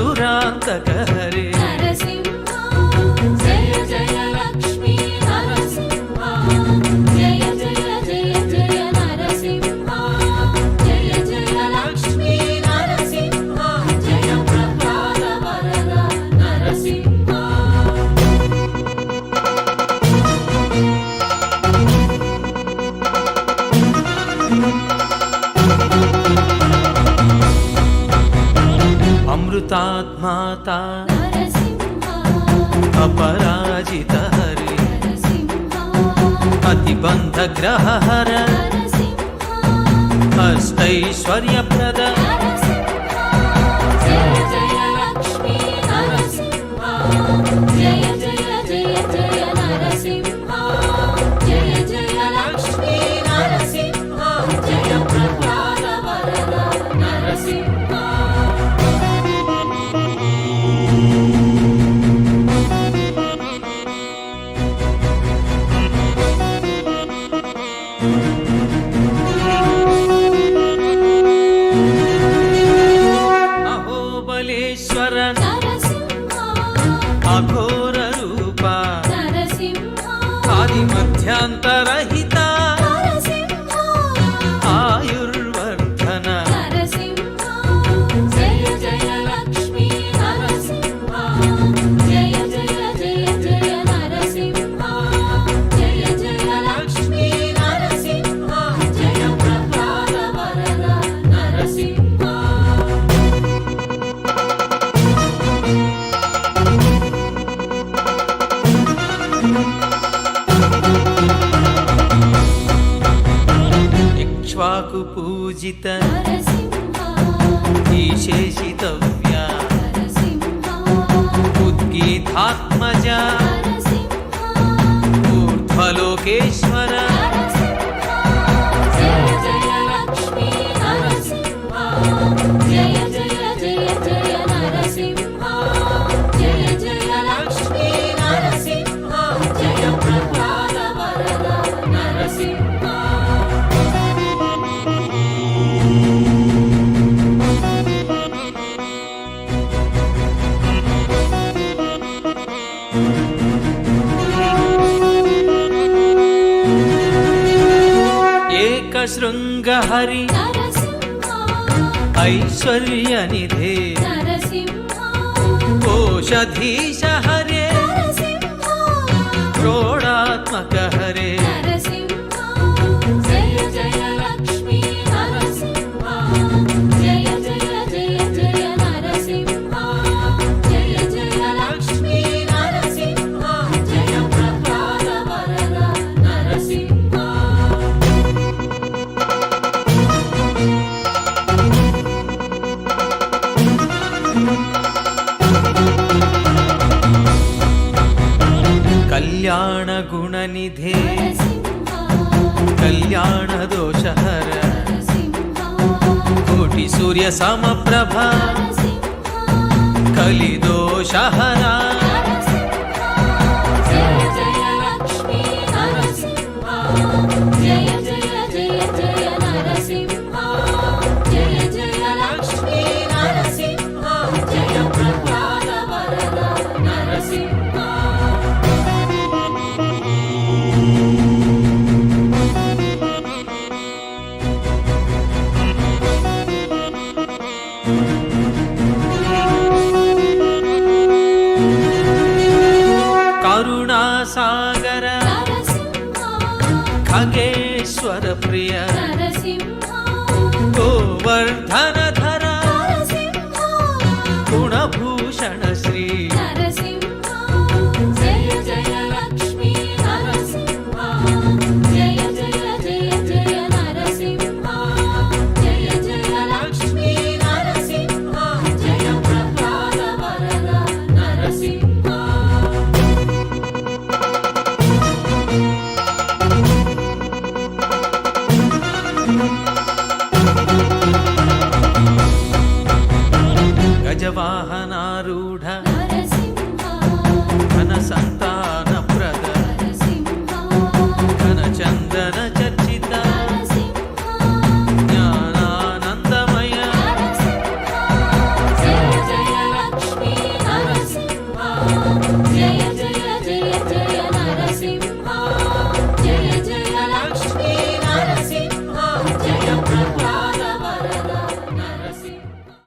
సురాంతక भूतात्माता अपराजित हरे अतिबन्धग्रहहर अष्टैश्वर्यप्रद ಮಧ್ಯಾಂತರಹಿತ వాకు పూజిత ఈశేషితవ్య ఉద్గీతాత్మజ ఊర్ధ్వలోకేశ్వర శృంగహరి ఐశ్వర్యనిధే. ఓషధీశ హరే. క్రో कल्याणगुणनिधे कल्याणदोषहर कोटिसूर्यसमप्रभा कलिदोषहरा you.